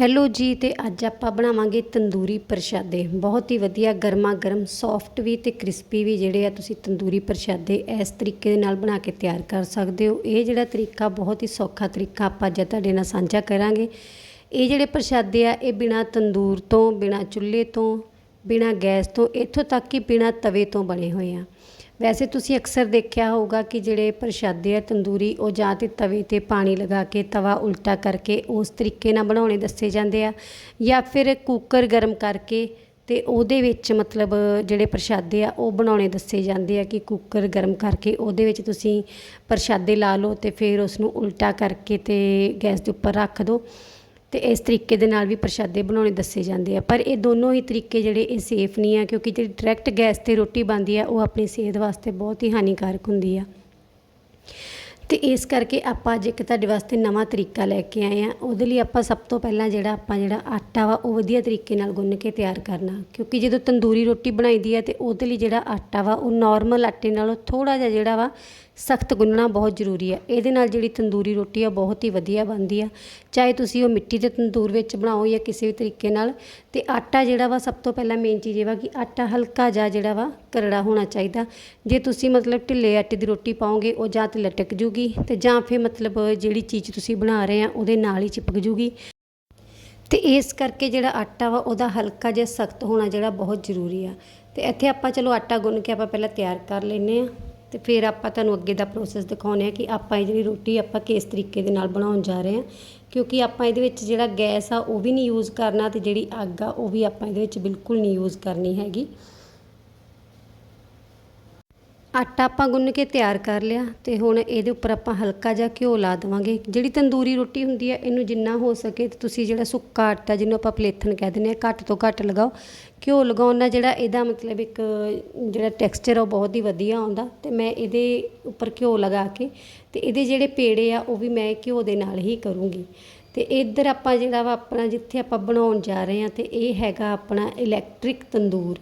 Hello ਜੀ, ਤੇ ਅੱਜ ਆਪਾਂ ਬਣਾਵਾਂਗੇ ਤੰਦੂਰੀ ਪ੍ਰਸ਼ਾਦੇ। ਬਹੁਤ ਹੀ ਵਧੀਆ ਗਰਮਾ ਗਰਮ ਸੌਫਟ ਵੀ ਤੇ ਕ੍ਰਿਸਪੀ ਵੀ ਜਿਹੜੇ ਆ ਤੁਸੀਂ ਤੰਦੂਰੀ ਪ੍ਰਸ਼ਾਦੇ ਇਸ ਤਰੀਕੇ ਦੇ ਨਾਲ ਬਣਾ ਕੇ ਤਿਆਰ ਕਰ ਸਕਦੇ ਹੋ। ਇਹ ਜਿਹੜਾ ਤਰੀਕਾ, ਬਹੁਤ ਹੀ ਸੌਖਾ ਤਰੀਕਾ ਆਪਾਂ ਅੱਜ ਤੁਹਾਡੇ ਨਾਲ ਸਾਂਝਾ ਕਰਾਂਗੇ। ਇਹ ਜਿਹੜੇ ਪ੍ਰਸ਼ਾਦੇ ਆ, ਇਹ ਬਿਨਾ ਤੰਦੂਰ ਤੋਂ, ਬਿਨਾ ਚੁੱਲ੍ਹੇ ਤੋਂ, ਬਿਨਾ ਗੈਸ ਤੋਂ, ਇੱਥੋਂ ਤੱਕ ਕਿ ਬਿਨਾ ਤਵੇ ਤੋਂ ਬਣੇ ਹੋਏ ਆ। ਵੈਸੇ ਤੁਸੀਂ ਅਕਸਰ ਦੇਖਿਆ ਹੋਊਗਾ ਕਿ ਜਿਹੜੇ ਪ੍ਰਸ਼ਾਦੇ ਆ, ਤੰਦੂਰੀ, ਉਹ ਜਾਂ ਤੇ ਤਵੇ ਤੇ ਪਾਣੀ ਲਗਾ ਕੇ ਤਵਾ ਉਲਟਾ ਕਰਕੇ ਉਸ ਤਰੀਕੇ ਨਾਲ ਬਣਾਉਣੇ ਦੱਸੇ ਜਾਂਦੇ ਆ ਜਾਂ ਫਿਰ ਕੁੱਕਰ ਗਰਮ ਕਰਕੇ ਤੇ ਉਹਦੇ ਵਿੱਚ ਮਤਲਬ ਜਿਹੜੇ ਪ੍ਰਸ਼ਾਦੇ ਆ, ਉਹ ਬਣਾਉਣੇ ਦੱਸੇ ਜਾਂਦੇ ਆ ਕਿ ਕੁੱਕਰ ਗਰਮ ਕਰਕੇ ਉਹਦੇ ਵਿੱਚ ਤੁਸੀਂ ਪ੍ਰਸ਼ਾਦੇ ਲਾ ਲਓ ਤੇ ਫਿਰ ਉਸ ਨੂੰ ਉਲਟਾ ਕਰਕੇ ਤੇ ਗੈਸ ਦੇ ਉੱਪਰ ਰੱਖ ਦਿਓ। ਤੇ ਇਸ ਤਰੀਕੇ ਦੇ ਨਾਲ ਵੀ ਪ੍ਰਸ਼ਾਦੇ ਬਣਾਉਣੇ ਦੱਸੇ ਜਾਂਦੇ ਆ। ਪਰ ਇਹ ਦੋਨੋਂ ਹੀ ਤਰੀਕੇ ਜਿਹੜੇ ਇਹ ਸੇਫ ਨਹੀਂ ਆ, ਕਿਉਂਕਿ ਜਿਹੜੀ ਡਾਇਰੈਕਟ ਗੈਸ ਤੇ ਰੋਟੀ ਬਣਦੀ ਆ, ਉਹ ਆਪਣੀ ਸਿਹਤ ਵਾਸਤੇ ਬਹੁਤ ਹੀ ਹਾਨੀਕਾਰਕ ਹੁੰਦੀ ਆ। ਤੇ ਇਸ ਕਰਕੇ ਆਪਾਂ ਅੱਜ ਇੱਕ ਤੁਹਾਡੇ ਵਾਸਤੇ ਨਵਾਂ ਤਰੀਕਾ ਲੈ ਕੇ ਆਏ ਆ। ਉਹਦੇ ਲਈ ਆਪਾਂ ਸਭ ਤੋਂ ਪਹਿਲਾਂ ਜਿਹੜਾ ਆਪਾਂ ਜਿਹੜਾ ਆਟਾ ਵਾ, ਉਹ ਵਧੀਆ ਤਰੀਕੇ ਨਾਲ ਗੁੰਨ ਕੇ ਤਿਆਰ ਕਰਨਾ। ਕਿਉਂਕਿ ਜਦੋਂ ਤੰਦੂਰੀ ਰੋਟੀ ਬਣਾਈਦੀ ਆ ਤੇ ਉਹਦੇ ਲਈ ਜਿਹੜਾ ਆਟਾ ਵਾ, ਉਹ ਨਾਰਮਲ ਆਟੇ ਨਾਲੋਂ ਥੋੜਾ ਜਿਹਾ ਜਿਹੜਾ ਵਾ ਸਖਤ ਗੁੰਨਣਾ ਬਹੁਤ ਜ਼ਰੂਰੀ ਆ ਇਹਦੇ ਨਾਲ ਜਿਹੜੀ ਤੰਦੂਰੀ ਰੋਟੀ ਆ, ਬਹੁਤ ਹੀ ਵਧੀਆ ਬਣਦੀ ਆ। ਚਾਹੇ ਤੁਸੀਂ ਉਹ ਮਿੱਟੀ ਦੇ ਤੰਦੂਰ ਵਿੱਚ ਬਣਾਓ ਜਾਂ ਕਿਸੇ ਵੀ ਤਰੀਕੇ ਨਾਲ, ਤੇ ਆਟਾ ਜਿਹੜਾ ਵਾ, ਸਭ ਤੋਂ ਪਹਿਲਾਂ ਮੇਨ ਚੀਜ਼ ਇਹ ਵਾ ਕਿ ਆਟਾ ਹਲਕਾ ਜਿਹਾ ਜਿਹੜਾ ਵਾ, ਕਰੜਾ ਹੋਣਾ ਚਾਹੀਦਾ। ਜੇ ਤੁਸੀਂ ਮਤਲਬ ਢਿੱਲੇ ਆਟੇ ਦੀ ਰੋਟੀ ਪਾਓਗੇ, ਉਹ ਜਾਂ ਤੇ ਲਟਕ ਜੂਗੀ, ਤੇ ਜਾਂ ਫਿਰ ਮਤਲਬ ਜਿਹੜੀ ਚੀਜ਼ ਤੁਸੀਂ ਬਣਾ ਰਹੇ ਆ, ਉਹਦੇ ਨਾਲ ਹੀ ਚਿਪਕ ਜੂਗੀ। ਤੇ ਇਸ ਕਰਕੇ ਜਿਹੜਾ ਆਟਾ ਵਾ, ਉਹਦਾ ਹਲਕਾ ਜਿਹਾ ਸਖਤ ਹੋਣਾ ਜਿਹੜਾ ਬਹੁਤ ਜ਼ਰੂਰੀ ਆ। ਤੇ ਇੱਥੇ ਆਪਾਂ ਚਲੋ ਆਟਾ ਗੁੰਨ ਕੇ ਆਪਾਂ ਪਹਿਲਾਂ ਤਿਆਰ ਕਰ ਲੈਨੇ ਆ। ਤੇ ਫਿਰ ਆਪਾਂ ਤੁਹਾਨੂੰ ਅੱਗੇ ਦਾ ਪ੍ਰੋਸੈਸ ਦਿਖਾਉਨੇ ਆ ਕਿ ਆਪਾਂ ਇਹ ਜਿਹੜੀ ਰੋਟੀ ਆਪਾਂ ਕਿਸ ਤਰੀਕੇ ਦੇ ਨਾਲ ਬਣਾਉਣ ਜਾ ਰਹੇ ਆ ਕਿਉਂਕਿ ਆਪਾਂ ਇਹਦੇ ਵਿੱਚ ਜਿਹੜਾ ਗੈਸ ਆ, ਉਹ ਵੀ ਨਹੀਂ ਯੂਜ਼ ਕਰਨਾ ਤੇ ਜਿਹੜੀ ਅੱਗ ਆ, ਉਹ ਵੀ ਆਪਾਂ ਇਹਦੇ ਵਿੱਚ ਬਿਲਕੁਲ ਨਹੀਂ ਯੂਜ਼ ਕਰਨੀ ਹੈਗੀ। ਆਟਾ ਆਪਾਂ ਗੁੰਨ ਕੇ ਤਿਆਰ ਕਰ ਲਿਆ ਤੇ ਹੁਣ ਇਹਦੇ ਉੱਪਰ ਆਪਾਂ ਹਲਕਾ ਜਿਹਾ ਘਿਓ ਲਾ ਦੇਵਾਂਗੇ। ਜਿਹੜੀ ਤੰਦੂਰੀ ਰੋਟੀ ਹੁੰਦੀ ਹੈ, ਇਹਨੂੰ ਜਿੰਨਾ ਹੋ ਸਕੇ ਤੁਸੀਂ ਜਿਹੜਾ ਸੁੱਕਾ ਆਟਾ ਜਿਹਨੂੰ ਆਪਾਂ ਪਲੇਥਨ ਕਹਿ ਦਿੰਦੇ ਆ ਘੱਟ ਤੋਂ ਘੱਟ ਲਗਾਓ। ਘਿਓ ਲਗਾਉਣ ਨਾਲ ਜਿਹੜਾ ਇਹਦਾ ਮਤਲਬ ਇੱਕ ਜਿਹੜਾ ਟੈਕਸਚਰ ਆ ਉਹ ਬਹੁਤ ਹੀ ਵਧੀਆ ਆਉਂਦਾ ਤੇ ਮੈਂ ਇਹਦੇ ਉੱਪਰ ਘਿਓ ਲਗਾ ਕੇ ਤੇ ਇਹਦੇ ਜਿਹੜੇ ਪੇੜੇ ਆ, ਉਹ ਵੀ ਮੈਂ ਘਿਓ ਦੇ ਨਾਲ ਹੀ ਕਰੂੰਗੀ। ਤੇ ਇੱਧਰ ਆਪਾਂ ਜਿਹੜਾ ਵਾ ਆਪਣਾ ਜਿੱਥੇ ਆਪਾਂ ਬਣਾਉਣ ਜਾ ਰਹੇ ਹਾਂ ਤੇ ਇਹ ਹੈਗਾ ਆਪਣਾ ਇਲੈਕਟ੍ਰਿਕ ਤੰਦੂਰ।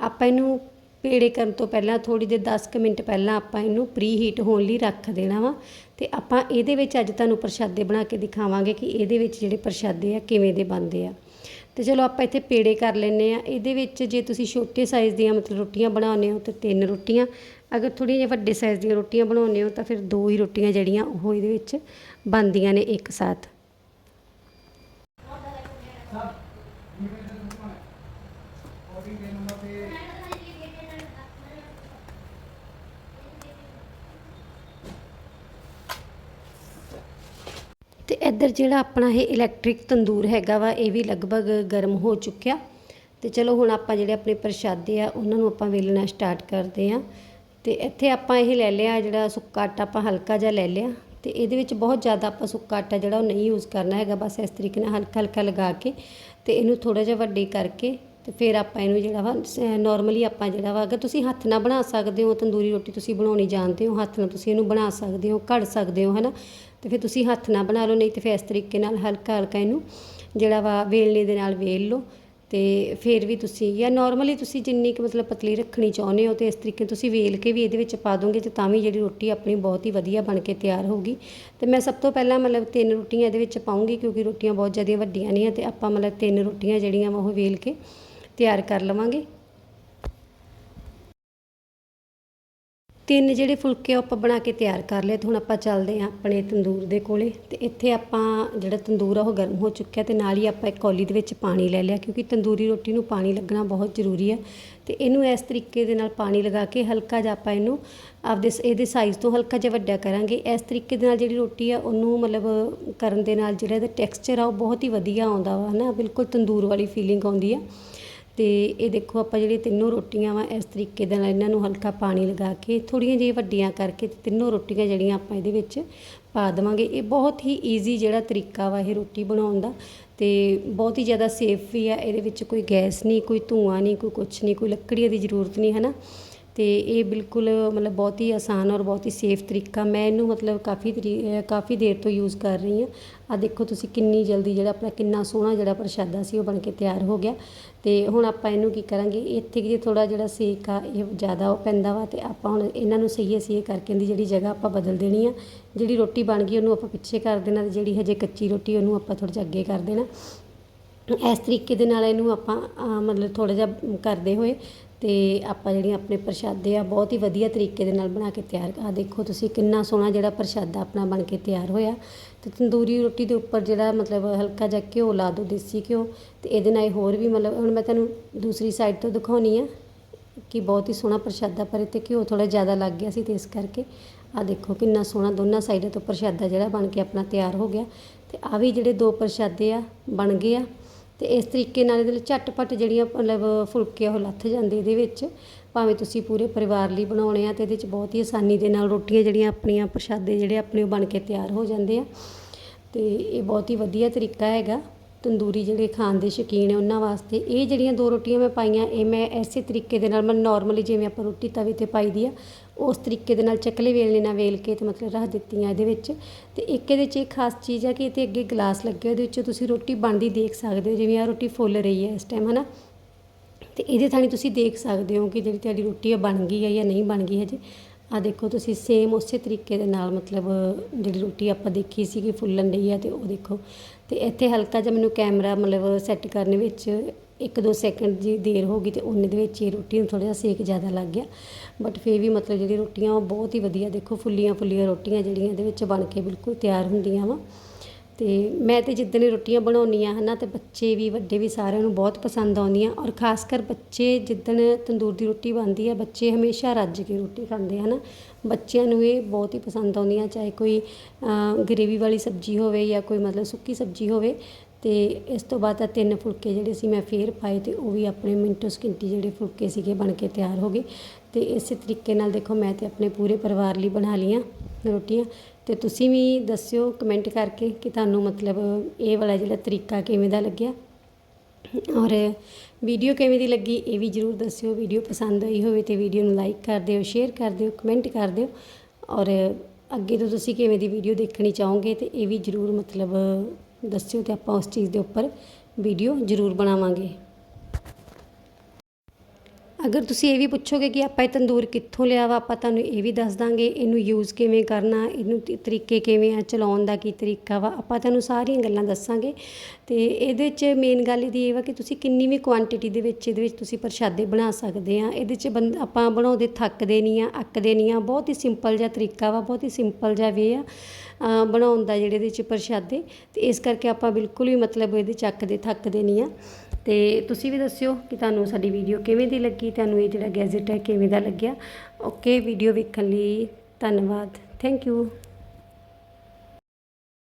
ਆਪਾਂ ਇਹਨੂੰ ਪੇੜੇ ਕਰਨ ਤੋਂ ਪਹਿਲਾਂ ਥੋੜੀ ਦੇਰ 10 ਕੁ ਮਿੰਟ ਪਹਿਲਾਂ ਆਪਾਂ ਇਹਨੂੰ ਪ੍ਰੀ ਹੀਟ ਹੋਣ ਲਈ ਰੱਖ ਦੇਣਾ ਵਾ। ਤੇ ਆਪਾਂ ਇਹਦੇ ਵਿੱਚ ਅੱਜ ਤੁਹਾਨੂੰ ਪ੍ਰਸ਼ਾਦੇ ਬਣਾ ਕੇ ਦਿਖਾਵਾਂਗੇ ਕਿ ਇਹਦੇ ਵਿੱਚ ਜਿਹੜੇ ਪ੍ਰਸ਼ਾਦੇ ਆ, ਕਿਵੇਂ ਦੇ ਬਣਦੇ ਆ। ਤੇ ਚਲੋ ਆਪਾਂ ਇੱਥੇ ਪੇੜੇ ਕਰ ਲੈਨੇ ਆ। ਇਹਦੇ ਵਿੱਚ ਜੇ ਤੁਸੀਂ ਛੋਟੇ ਸਾਈਜ਼ ਦੀਆਂ ਮਤਲਬ ਰੋਟੀਆਂ ਬਣਾਉਂਦੇ ਹੋ ਤਾਂ ਤਿੰਨ ਰੋਟੀਆਂ। ਅਗਰ ਥੋੜ੍ਹੀਆਂ ਜਿਹੀਆਂ ਵੱਡੇ ਸਾਈਜ਼ ਦੀਆਂ ਰੋਟੀਆਂ ਬਣਾਉਂਦੇ ਹੋ ਤਾਂ ਫਿਰ ਦੋ ਹੀ ਰੋਟੀਆਂ ਜਿਹੜੀਆਂ ਉਹ ਇਹਦੇ ਵਿੱਚ ਬਣਦੀਆਂ ਨੇ ਇੱਕ ਸਾਥ। ਇੱਧਰ ਜਿਹੜਾ ਆਪਣਾ ਇਹ ਇਲੈਕਟ੍ਰਿਕ ਤੰਦੂਰ ਹੈਗਾ ਵਾ, ਇਹ ਵੀ ਲਗਭਗ ਗਰਮ ਹੋ ਚੁੱਕਿਆ। ਤੇ ਚਲੋ ਹੁਣ ਆਪਾਂ ਜਿਹੜੇ ਆਪਣੇ ਪ੍ਰਸ਼ਾਦੇ ਆ, ਉਹਨਾਂ ਨੂੰ ਆਪਾਂ ਵੇਲਣਾ ਸਟਾਰਟ ਕਰਦੇ ਆ ਤੇ ਇੱਥੇ ਆਪਾਂ ਇਹ ਲੈ ਲਿਆ ਜਿਹੜਾ ਸੁੱਕਾ ਆਟਾ, ਆਪਾਂ ਹਲਕਾ ਜਿਹਾ ਲੈ ਲਿਆ। ਤੇ ਇਹਦੇ ਵਿੱਚ ਬਹੁਤ ਜ਼ਿਆਦਾ ਆਪਾਂ ਸੁੱਕਾ ਆਟਾ ਜਿਹੜਾ ਉਹ ਨਹੀਂ ਯੂਜ਼ ਕਰਨਾ ਹੈਗਾ, ਬਸ ਇਸ ਤਰੀਕੇ ਨਾਲ ਹਲਕਾ ਹਲਕਾ ਲਗਾ ਕੇ ਤੇ ਇਹਨੂੰ ਥੋੜਾ ਜਿਹਾ ਵੱਡੇ ਕਰਕੇ ਤੇ ਫਿਰ ਆਪਾਂ ਇਹਨੂੰ ਜਿਹੜਾ ਵਾ ਨਾਰਮਲੀ ਆਪਾਂ ਜਿਹੜਾ ਵਾ, ਅਗਰ ਤੁਸੀਂ ਹੱਥ ਨਾਲ ਬਣਾ ਸਕਦੇ ਹੋ, ਤੰਦੂਰੀ ਰੋਟੀ ਤੁਸੀਂ ਬਣਾਉਣੀ ਜਾਣਦੇ ਹੋ, ਹੱਥ ਨਾਲ ਤੁਸੀਂ ਇਹਨੂੰ ਬਣਾ ਸਕਦੇ ਹੋ ਘੜ ਸਕਦੇ ਹੋ, ਹਨਾ? ਤੇ ਫਿਰ ਤੁਸੀਂ ਹੱਥ ਨਾਲ ਬਣਾ ਲਓ, ਨਹੀਂ ਤੇ ਫਿਰ ਇਸ ਤਰੀਕੇ ਨਾਲ ਹਲਕਾ ਹਲਕਾ ਇਹਨੂੰ ਜਿਹੜਾ ਵਾ ਵੇਲਣੇ ਦੇ ਨਾਲ ਵੇਲ ਲਓ ਤੇ ਫਿਰ ਵੀ ਤੁਸੀਂ ਜਾਂ ਨਾਰਮਲੀ ਤੁਸੀਂ ਜਿੰਨੀ ਕੁ ਮਤਲਬ ਪਤਲੀ ਰੱਖਣੀ ਚਾਹੁੰਦੇ ਹੋ ਤੇ ਇਸ ਤਰੀਕੇ ਤੁਸੀਂ ਵੇਲ ਕੇ ਵੀ ਇਹਦੇ ਵਿੱਚ ਪਾ ਦੋਗੇ ਤੇ ਤਾਂ ਵੀ ਜਿਹੜੀ ਰੋਟੀ ਆਪਣੀ ਬਹੁਤ ਹੀ ਵਧੀਆ ਬਣ ਕੇ ਤਿਆਰ ਹੋਊਗੀ। ਤੇ ਮੈਂ ਸਭ ਤੋਂ ਪਹਿਲਾਂ ਮਤਲਬ ਤਿੰਨ ਰੋਟੀਆਂ ਇਹਦੇ ਵਿੱਚ ਪਾਉਂਗੀ ਕਿਉਂਕਿ ਰੋਟੀਆਂ ਬਹੁਤ ਜ਼ਿਆਦਾ ਵੱਡੀਆਂ ਨਹੀਂ ਆ ਤੇ ਆਪਾਂ ਮਤਲਬ ਤਿੰਨ ਰੋਟੀਆਂ ਜਿਹੜੀਆਂ ਵਾ ਉਹ ਵੇਲ ਕੇ ਤਿਆਰ ਕਰ ਲਵਾਂਗੇ। ਤਿੰਨ ਜਿਹੜੇ ਫੁਲਕੇ ਉਹ ਆਪਾਂ ਬਣਾ ਕੇ ਤਿਆਰ ਕਰ ਲਏ ਤੇ ਹੁਣ ਆਪਾਂ ਚੱਲਦੇ ਹਾਂ ਆਪਣੇ ਤੰਦੂਰ ਦੇ ਕੋਲੇ ਤੇ ਇੱਥੇ ਆਪਾਂ ਜਿਹੜਾ ਤੰਦੂਰ ਆ ਉਹ ਗਰਮ ਹੋ ਚੁੱਕਿਆ ਤੇ ਨਾਲ ਹੀ ਆਪਾਂ ਇੱਕ ਕੌਲੀ ਦੇ ਵਿੱਚ ਪਾਣੀ ਲੈ ਲਿਆ ਕਿਉਂਕਿ ਤੰਦੂਰੀ ਰੋਟੀ ਨੂੰ ਪਾਣੀ ਲੱਗਣਾ ਬਹੁਤ ਜ਼ਰੂਰੀ ਹੈ ਤੇ ਇਹਨੂੰ ਇਸ ਤਰੀਕੇ ਦੇ ਨਾਲ ਪਾਣੀ ਲਗਾ ਕੇ ਹਲਕਾ ਜਿਹਾ ਆਪਾਂ ਇਹਨੂੰ ਆਪਦੇ ਸ- ਇਹਦੇ ਸਾਈਜ਼ ਤੋਂ ਹਲਕਾ ਜਿਹਾ ਵੱਡਾ ਕਰਾਂਗੇ। ਇਸ ਤਰੀਕੇ ਦੇ ਨਾਲ ਜਿਹੜੀ ਰੋਟੀ ਆ ਉਹਨੂੰ ਮਤਲਬ ਕਰਨ ਦੇ ਨਾਲ ਜਿਹੜਾ ਇਹਦਾ ਟੈਕਸਚਰ ਆ ਉਹ ਬਹੁਤ ਹੀ ਵਧੀਆ ਆਉਂਦਾ ਵਾ ਹਨਾ, ਬਿਲਕੁਲ ਤੰਦੂਰ ਵਾਲੀ ਫੀਲਿੰਗ ਆਉਂਦੀ ਆ। ਤੇ ਇਹ ਦੇਖੋ ਆਪਾਂ ਜਿਹੜੀਆਂ ਤਿੰਨੋਂ ਰੋਟੀਆਂ ਵਾ, ਇਸ ਤਰੀਕੇ ਦੇ ਨਾਲ ਇਹਨਾਂ ਨੂੰ ਹਲਕਾ ਪਾਣੀ ਲਗਾ ਕੇ ਥੋੜੀਆਂ ਜਿਹੀਆਂ ਵੱਡੀਆਂ ਕਰਕੇ ਤੇ ਤਿੰਨੋਂ ਰੋਟੀਆਂ ਜਿਹੜੀਆਂ ਆਪਾਂ ਇਹਦੇ ਵਿੱਚ ਪਾ ਦੇਵਾਂਗੇ। ਇਹ ਬਹੁਤ ਹੀ ਈਜ਼ੀ ਜਿਹੜਾ ਤਰੀਕਾ ਵਾ ਇਹ ਰੋਟੀ ਬਣਾਉਣ ਦਾ ਤੇ ਬਹੁਤ ਹੀ ਜ਼ਿਆਦਾ ਸੇਫ ਵੀ ਆ, ਇਹਦੇ ਵਿੱਚ ਕੋਈ ਗੈਸ ਨਹੀਂ, ਕੋਈ ਧੂਆਂ ਨਹੀਂ, ਕੋਈ ਕੁਛ ਨਹੀਂ, ਕੋਈ ਲੱਕੜੀਆਂ ਦੀ ਜ਼ਰੂਰਤ ਨਹੀਂ ਹੈ ਨਾ ਅਤੇ ਇਹ ਬਿਲਕੁਲ ਮਤਲਬ ਬਹੁਤ ਹੀ ਆਸਾਨ ਔਰ ਬਹੁਤ ਹੀ ਸੇਫ ਤਰੀਕਾ। ਮੈਂ ਇਹਨੂੰ ਮਤਲਬ ਕਾਫੀ ਤਰੀ ਕਾਫੀ ਦੇਰ ਤੋਂ ਯੂਜ਼ ਕਰ ਰਹੀ ਹਾਂ। ਆ ਦੇਖੋ ਤੁਸੀਂ ਕਿੰਨੀ ਜਲਦੀ ਜਿਹੜਾ ਆਪਣਾ ਕਿੰਨਾ ਸੋਹਣਾ ਜਿਹੜਾ ਪ੍ਰਸ਼ਾਦਾ ਸੀ ਉਹ ਬਣ ਕੇ ਤਿਆਰ ਹੋ ਗਿਆ। ਅਤੇ ਹੁਣ ਆਪਾਂ ਇਹਨੂੰ ਕੀ ਕਰਾਂਗੇ? ਇੱਥੇ ਕਿ ਥੋੜ੍ਹਾ ਜਿਹੜਾ ਸੇਕ ਆ, ਇਹ ਜ਼ਿਆਦਾ ਉਹ ਪੈਂਦਾ ਵਾ ਅਤੇ ਆਪਾਂ ਹੁਣ ਇਹਨਾਂ ਨੂੰ ਸਹੀ ਅਸੀਂ ਕਰਕੇ ਇਹਦੀ ਜਿਹੜੀ ਜਗ੍ਹਾ ਆਪਾਂ ਬਦਲ ਦੇਣੀ ਆ। ਜਿਹੜੀ ਰੋਟੀ ਬਣ ਗਈ ਉਹਨੂੰ ਆਪਾਂ ਪਿੱਛੇ ਕਰ ਦੇਣਾ ਤੇ ਜਿਹੜੀ ਹਜੇ ਕੱਚੀ ਰੋਟੀ ਉਹਨੂੰ ਆਪਾਂ ਥੋੜ੍ਹਾ ਜਿਹਾ ਅੱਗੇ ਕਰ ਦੇਣਾ। ਇਸ ਤਰੀਕੇ ਦੇ ਨਾਲ ਇਹਨੂੰ ਆਪਾਂ ਮਤਲਬ ਥੋੜਾ ਜਿਹਾ ਕਰਦੇ ਹੋਏ ਅਤੇ ਆਪਾਂ ਜਿਹੜੀਆਂ ਆਪਣੇ ਪ੍ਰਸ਼ਾਦੇ ਆ, ਬਹੁਤ ਹੀ ਵਧੀਆ ਤਰੀਕੇ ਦੇ ਨਾਲ ਬਣਾ ਕੇ ਤਿਆਰ ਆਹ ਦੇਖੋ ਤੁਸੀਂ ਕਿੰਨਾ ਸੋਹਣਾ ਜਿਹੜਾ ਪ੍ਰਸ਼ਾਦਾ ਆਪਣਾ ਬਣ ਕੇ ਤਿਆਰ ਹੋਇਆ। ਅਤੇ ਤੰਦੂਰੀ ਰੋਟੀ ਦੇ ਉੱਪਰ ਜਿਹੜਾ ਮਤਲਬ ਹਲਕਾ ਜਿਹਾ ਘਿਓ ਲਾ ਦਿਓ, ਦੇਸੀ ਘਿਓ। ਅਤੇ ਇਹਦੇ ਨਾਲ ਹੋਰ ਵੀ ਮਤਲਬ, ਹੁਣ ਮੈਂ ਤੁਹਾਨੂੰ ਦੂਸਰੀ ਸਾਈਡ ਤੋਂ ਦਿਖਾਉਣੀ ਆ ਕਿ ਬਹੁਤ ਹੀ ਸੋਹਣਾ ਪ੍ਰਸ਼ਾਦਾ ਪਰ ਇੱਥੇ ਘਿਓ ਥੋੜ੍ਹਾ ਜ਼ਿਆਦਾ ਲੱਗ ਗਿਆ ਸੀ ਤੇ ਇਸ ਕਰਕੇ ਆ ਦੇਖੋ ਕਿੰਨਾ ਸੋਹਣਾ ਦੋਨਾਂ ਸਾਈਡਾਂ ਤੋਂ ਪ੍ਰਸ਼ਾਦਾ ਜਿਹੜਾ ਬਣ ਕੇ ਆਪਣਾ ਤਿਆਰ ਹੋ ਗਿਆ। ਤੇ ਆ ਵੀ ਜਿਹੜੇ ਦੋ ਪ੍ਰਸ਼ਾਦੇ ਆ, ਬਣ ਗਏ ਆ। ਅਤੇ ਇਸ ਤਰੀਕੇ ਨਾਲ ਇਹਦੇ ਲਈ ਝਟਪਟ ਜਿਹੜੀਆਂ ਮਤਲਬ ਫੁਲਕੇ ਆ ਉਹ ਲੱਥ ਜਾਂਦੇ ਇਹਦੇ ਵਿੱਚ, ਭਾਵੇਂ ਤੁਸੀਂ ਪੂਰੇ ਪਰਿਵਾਰ ਲਈ ਬਣਾਉਣੇ ਆ ਅਤੇ ਇਹਦੇ 'ਚ ਬਹੁਤ ਹੀ ਆਸਾਨੀ ਦੇ ਨਾਲ ਰੋਟੀਆਂ ਜਿਹੜੀਆਂ ਆਪਣੀਆਂ ਪ੍ਰਸ਼ਾਦੇ ਜਿਹੜੇ ਆਪਣੇ ਉਹ ਬਣ ਕੇ ਤਿਆਰ ਹੋ ਜਾਂਦੇ ਆ। ਅਤੇ ਇਹ ਬਹੁਤ ਹੀ ਵਧੀਆ ਤਰੀਕਾ ਹੈਗਾ। ਤੰਦੂਰੀ ਜਿਹੜੇ ਖਾਣ ਦੇ ਸ਼ੌਕੀਨ ਹੈ ਉਹਨਾਂ ਵਾਸਤੇ, ਇਹ ਜਿਹੜੀਆਂ ਦੋ ਰੋਟੀਆਂ ਮੈਂ ਪਾਈਆਂ, ਇਹ ਮੈਂ ਐਸੇ ਤਰੀਕੇ ਦੇ ਨਾਲ ਮੈਂ ਨਾਰਮਲੀ ਜਿਵੇਂ ਆਪਾਂ ਰੋਟੀ ਤਵੇ ਤੇ ਪਾਈ ਦੀ ਆ, ਉਸ ਤਰੀਕੇ ਦੇ ਨਾਲ ਚੱਕਲੇ ਵੇਲਣੇ ਨਾਲ ਵੇਲ ਕੇ ਤੇ ਮਤਲਬ ਰੱਖ ਦਿੱਤੀਆਂ ਇਹਦੇ ਵਿੱਚ। ਤੇ ਇੱਕ ਇਹਦੇ 'ਚ ਇਹ ਖਾਸ ਚੀਜ਼ ਆ ਕਿ ਇਹਦੇ ਅੱਗੇ ਗਲਾਸ ਲੱਗਿਆ ਉਹਦੇ ਵਿੱਚ ਤੁਸੀਂ ਰੋਟੀ ਬਣਦੀ ਦੇਖ ਸਕਦੇ ਹੋ, ਜਿਵੇਂ ਆ ਰੋਟੀ ਫੁੱਲ ਰਹੀ ਹੈ ਇਸ ਟਾਈਮ ਹਨਾ? ਤੇ ਇਹਦੇ ਥਾਣੀ ਤੁਸੀਂ ਦੇਖ ਸਕਦੇ ਹੋ ਕਿ ਜਿਹੜੀ ਤੁਹਾਡੀ ਰੋਟੀ ਆ ਬਣ ਗਈ ਹੈ ਜਾਂ ਨਹੀਂ ਬਣ ਗਈ ਹਜੇ। ਆ ਦੇਖੋ ਤੁਸੀਂ ਸੇਮ ਉਸੇ ਤਰੀਕੇ ਦੇ ਨਾਲ ਮਤਲਬ ਜਿਹੜੀ ਰੋਟੀ ਆਪਾਂ ਦੇਖੀ ਸੀ ਕਿ ਫੁੱਲਣ ਰਹੀ ਹੈ ਤੇ ਉਹ ਦੇਖੋ। ਤੇ ਇੱਥੇ ਹਲਕਾ ਜਿਹਾ ਮੈਨੂੰ ਕੈਮਰਾ ਮਤਲਬ ਸੈੱਟ ਕਰਨ ਵਿੱਚ ਇੱਕ ਦੋ ਸੈਕਿੰਡ ਦੀ ਦੇਰ ਹੋ ਗਈ ਤੇ ਉਹਨੇ ਦੇ ਵਿੱਚ ਹੀ ਰੋਟੀ ਨੂੰ ਥੋੜਾ ਜਿਹਾ ਸੇਕ ਜ਼ਿਆਦਾ ਲੱਗ ਗਿਆ। ਬਟ ਫੇਰ ਵੀ ਮਤਲਬ ਜਿਹੜੀ ਰੋਟੀਆਂ ਉਹ ਬਹੁਤ ਹੀ ਵਧੀਆ ਦੇਖੋ ਫੁੱਲੀਆਂ ਫੁੱਲੀਆਂ ਰੋਟੀਆਂ ਜਿਹੜੀਆਂ ਇਹਦੇ ਵਿੱਚ ਬਣ ਕੇ ਬਿਲਕੁਲ ਤਿਆਰ ਹੁੰਦੀਆਂ ਵਾ। ਅਤੇ ਮੈਂ ਤਾਂ ਜਿੱਦਣ ਇਹ ਰੋਟੀਆਂ ਬਣਾਉਂਦੀ ਹਾਂ ਹੈ ਨਾ ਅਤੇ ਬੱਚੇ ਵੀ, ਵੱਡੇ ਵੀ ਸਾਰਿਆਂ ਨੂੰ ਬਹੁਤ ਪਸੰਦ ਆਉਂਦੀਆਂ ਔਰ ਖਾਸ ਕਰ ਬੱਚੇ ਜਿੱਦਣ ਤੰਦੂਰ ਦੀ ਰੋਟੀ ਬਣਦੀ ਹੈ ਬੱਚੇ ਹਮੇਸ਼ਾ ਰੱਜ ਕੇ ਰੋਟੀ ਖਾਂਦੇ ਹੈ ਨਾ ਬੱਚਿਆਂ ਨੂੰ ਇਹ ਬਹੁਤ ਹੀ ਪਸੰਦ ਆਉਂਦੀਆਂ, ਚਾਹੇ ਕੋਈ ਗਰੇਵੀ ਵਾਲੀ ਸਬਜ਼ੀ ਹੋਵੇ ਜਾਂ ਕੋਈ ਮਤਲਬ ਸੁੱਕੀ ਸਬਜ਼ੀ ਹੋਵੇ ਅਤੇ ਇਸ ਤੋਂ ਬਾਅਦ ਆ ਤਿੰਨ ਫੁਲਕੇ ਜਿਹੜੇ ਸੀ ਮੈਂ ਫੇਰ ਪਾਏ ਅਤੇ ਉਹ ਵੀ ਆਪਣੇ ਮਿੰਟੋ ਸਕਿੰਟੀ ਜਿਹੜੇ ਫੁਲਕੇ ਸੀਗੇ ਬਣ ਕੇ ਤਿਆਰ ਹੋ ਗਏ। ਅਤੇ ਇਸੇ ਤਰੀਕੇ ਨਾਲ ਦੇਖੋ ਮੈਂ ਤੇ ਆਪਣੇ ਪੂਰੇ ਪਰਿਵਾਰ ਲਈ ਬਣਾ ਲਈਆਂ ਰੋਟੀਆਂ। ਅਤੇ ਤੁਸੀਂ ਵੀ ਦੱਸਿਓ ਕਮੈਂਟ ਕਰਕੇ ਕਿ ਤੁਹਾਨੂੰ ਮਤਲਬ ਇਹ ਵਾਲਾ ਜਿਹੜਾ ਤਰੀਕਾ ਕਿਵੇਂ ਦਾ ਲੱਗਿਆ। ਔਰ ਵੀਡੀਓ ਕਿਵੇਂ ਦੀ ਲੱਗੀ ਇਹ ਵੀ ਜਰੂਰ ਦੱਸਿਓ ਵੀਡੀਓ ਪਸੰਦ ਆਈ ਹੋਵੇ ਤੇ ਵੀਡੀਓ ਨੂੰ ਲਾਈਕ ਕਰ ਦਿਓ ਸ਼ੇਅਰ ਕਰ ਦਿਓ ਕਮੈਂਟ ਕਰ ਦਿਓ। ਔਰ ਅੱਗੇ ਤੋਂ ਤੁਸੀਂ ਕਿਵੇਂ ਦੀ ਵੀਡੀਓ ਦੇਖਣੀ ਚਾਹੋਗੇ ਤੇ ਇਹ ਵੀ ਜਰੂਰ ਮਤਲਬ ਦੱਸਿਓ ਤੇ ਆਪਾਂ ਉਸ ਚੀਜ਼ ਦੇ ਉੱਪਰ ਵੀਡੀਓ ਜਰੂਰ ਬਣਾਵਾਂਗੇ। ਅਗਰ ਤੁਸੀਂ ਇਹ ਵੀ ਪੁੱਛੋਗੇ ਕਿ ਆਪਾਂ ਇਹ ਤੰਦੂਰ ਕਿੱਥੋਂ ਲਿਆ ਵਾ, ਆਪਾਂ ਤੁਹਾਨੂੰ ਇਹ ਵੀ ਦੱਸ ਦਾਂਗੇ, ਇਹਨੂੰ ਯੂਜ਼ ਕਿਵੇਂ ਕਰਨਾ, ਇਹਨੂੰ ਤ- ਤਰੀਕੇ ਕਿਵੇਂ ਆ, ਚਲਾਉਣ ਦਾ ਕੀ ਤਰੀਕਾ ਵਾ, ਆਪਾਂ ਤੁਹਾਨੂੰ ਸਾਰੀਆਂ ਗੱਲਾਂ ਦੱਸਾਂਗੇ। ਤੇ ਇਹਦੇ 'ਚ ਮੇਨ ਗੱਲ ਇਹਦੀ ਇਹ ਵਾ ਕਿ ਤੁਸੀਂ ਕਿੰਨੀ ਵੀ ਕੁਆਂਟੀਟੀ ਦੇ ਵਿੱਚ, ਇਹਦੇ ਵਿੱਚ ਤੁਸੀਂ ਪ੍ਰਸ਼ਾਦੇ ਬਣਾ ਸਕਦੇ ਆ। ਇਹਦੇ 'ਚ ਬੰਦ ਆਪਾਂ ਬਣਾਉਂਦੇ ਥੱਕਦੇ ਨਹੀਂ ਆ, ਅੱਕਦੇ ਨਹੀਂ ਆ। ਬਹੁਤ ਹੀ ਸਿੰਪਲ ਜਿਹਾ ਤਰੀਕਾ ਵਾ, ਬਹੁਤ ਹੀ ਸਿੰਪਲ ਜਿਹਾ ਵੇ ਆ ਬਣਾਉਣ ਦਾ ਜਿਹੜੇ ਇਹਦੇ 'ਚ ਪ੍ਰਸ਼ਾਦੇ। ਤੇ ਇਸ ਕਰਕੇ ਆਪਾਂ ਬਿਲਕੁਲ ਵੀ ਮਤਲਬ ਇਹਦੇ ਚੱਕਦੇ ਥੱਕਦੇ ਨਹੀਂ ਆ। ਤੇ ਤੁਸੀਂ ਵੀ ਦੱਸਿਓ ਕਿ ਤੁਹਾਨੂੰ ਸਾਡੀ ਵੀਡੀਓ ਕਿਵੇਂ ਦੀ ਲੱਗੀ, ਤੁਹਾਨੂੰ ਇਹ ਜਿਹੜਾ ਗੈਜਟ ਹੈ ਕਿਵੇਂ ਦਾ ਲੱਗਿਆ। ਓਕੇ ਵੀਡੀਓ ਵੇਖਣ ਲਈ ਧੰਨਵਾਦ। Thank you